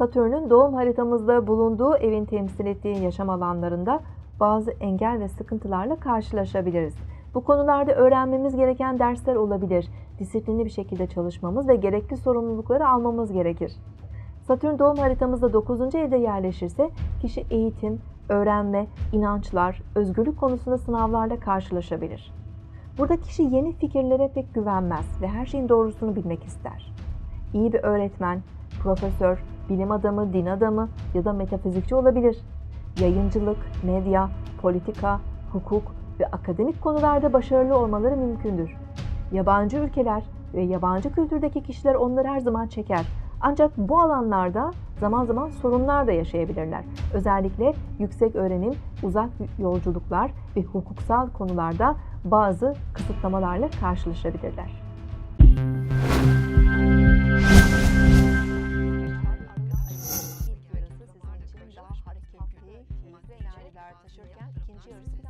Satürn'ün doğum haritamızda bulunduğu evin temsil ettiği yaşam alanlarında bazı engel ve sıkıntılarla karşılaşabiliriz. Bu konularda öğrenmemiz gereken dersler olabilir. Disiplinli bir şekilde çalışmamız ve gerekli sorumlulukları almamız gerekir. Satürn doğum haritamızda 9. evde yerleşirse kişi eğitim, öğrenme, inançlar, özgürlük konusunda sınavlarla karşılaşabilir. Burada kişi yeni fikirlere pek güvenmez ve her şeyin doğrusunu bilmek ister. İyi bir öğretmen, profesör, bilim adamı, din adamı ya da metafizikçi olabilir. Yayıncılık, medya, politika, hukuk ve akademik konularda başarılı olmaları mümkündür. Yabancı ülkeler ve yabancı kültürdeki kişiler onları her zaman çeker. Ancak bu alanlarda zaman zaman sorunlar da yaşayabilirler. Özellikle yüksek öğrenim, uzak yolculuklar ve hukuksal konularda bazı kısıtlamalarla karşılaşabilirler. Taşırken ikinci yarısı biraz